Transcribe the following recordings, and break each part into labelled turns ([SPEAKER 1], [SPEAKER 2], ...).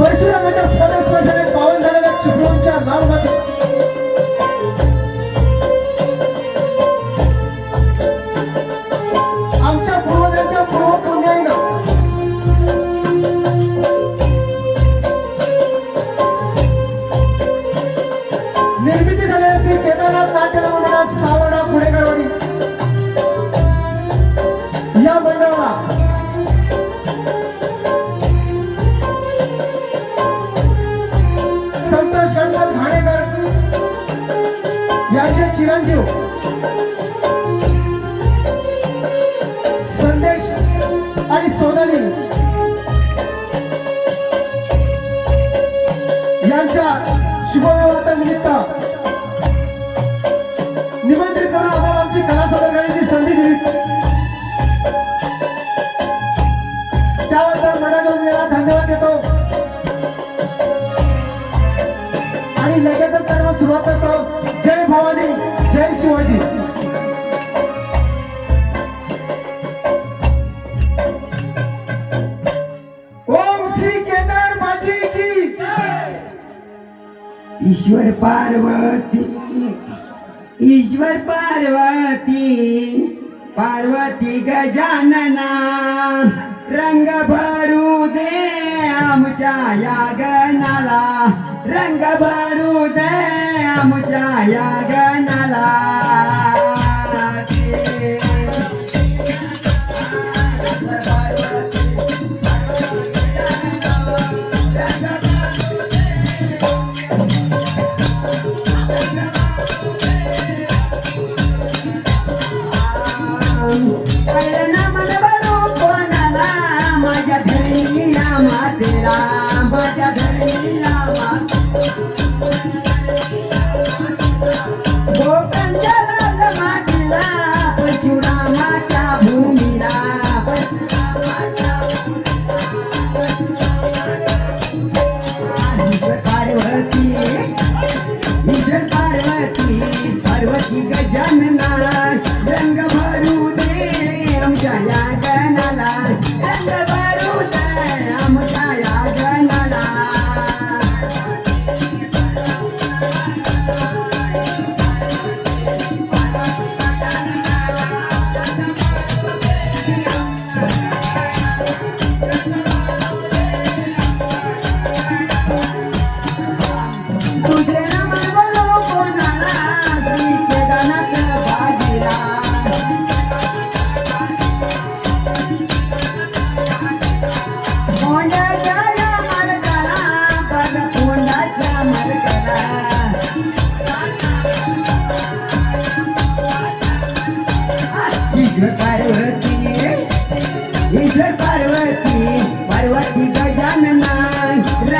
[SPEAKER 1] परशुरामाच्या सदस्य स्पर्धेने पावन झालेल्या चिपळूणच्या नाव मात्र నిమిత్తం ईश्वर पार्वती ईश्वर पार्वती पार्वती गजानना रंग भरू दे आमच्या या गणाला रंग भरू दे आमच्या या गणाला.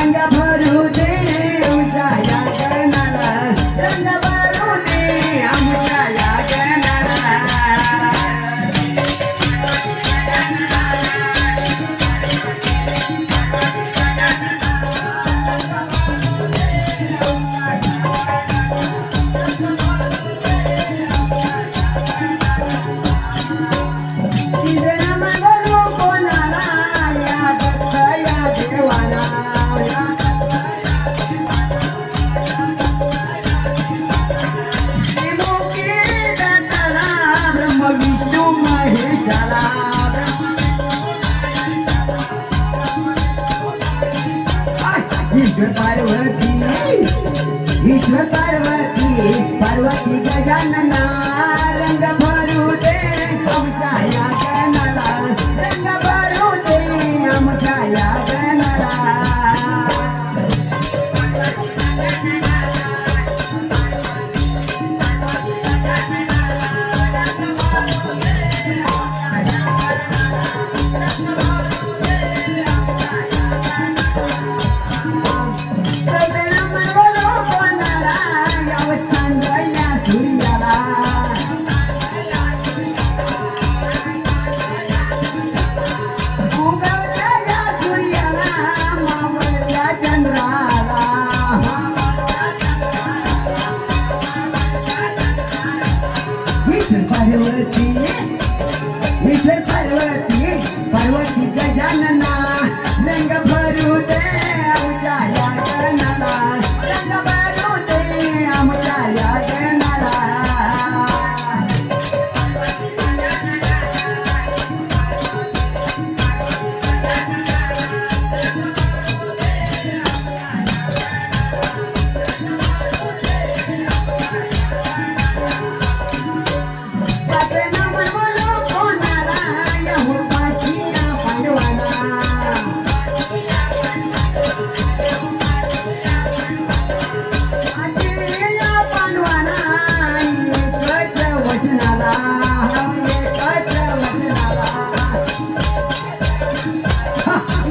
[SPEAKER 1] रंग भर कृष्ण पार्वती पार्वती गजानना रंग We said,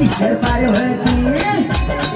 [SPEAKER 1] इधर पार होती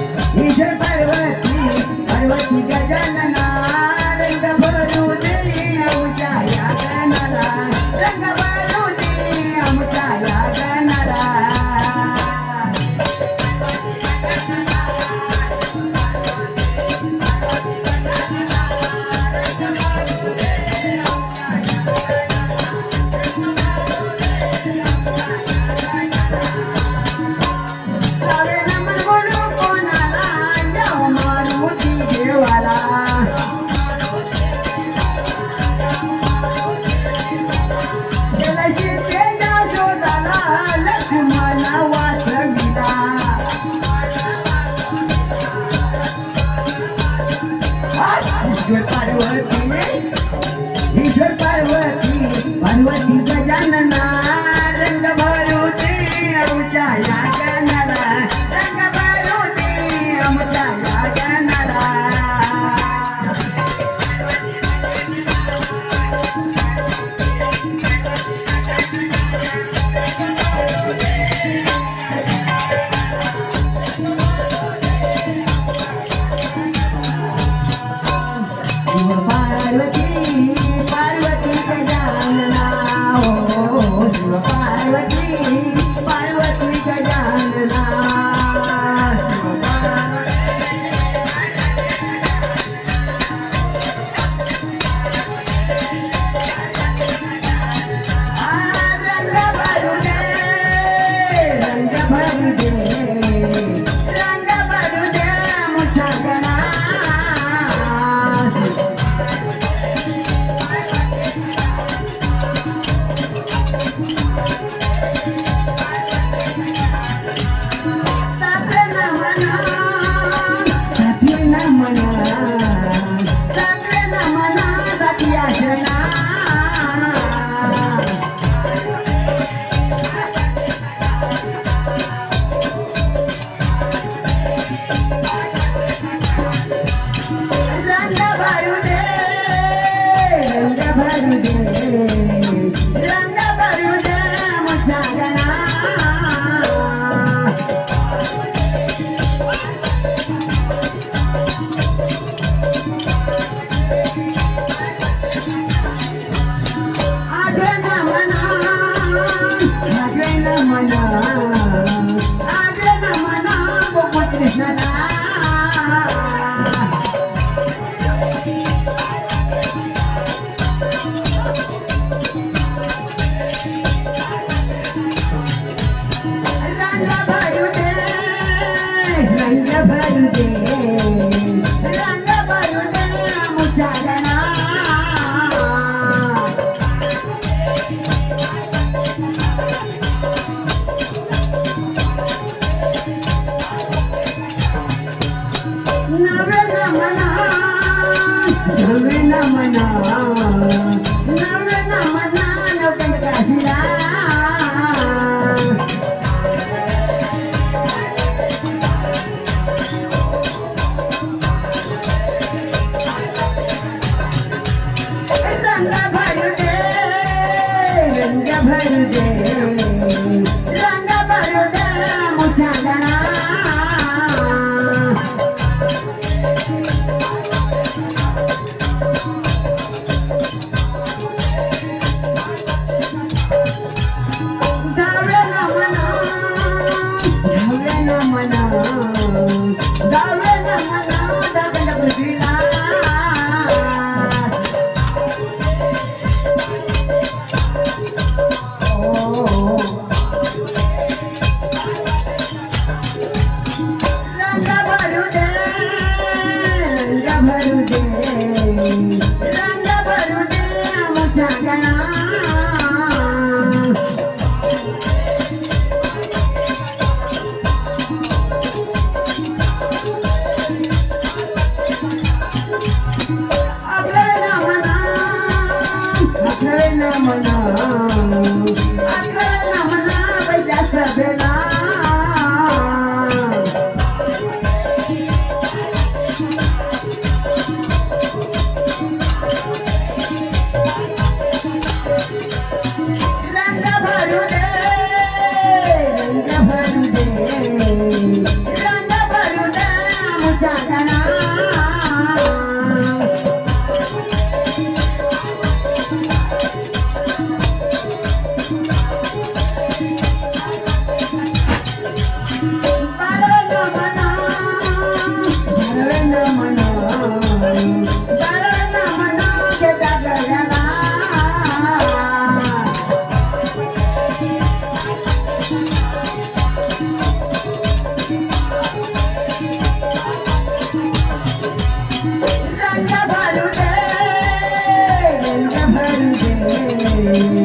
[SPEAKER 1] Yeah. भरू दे दे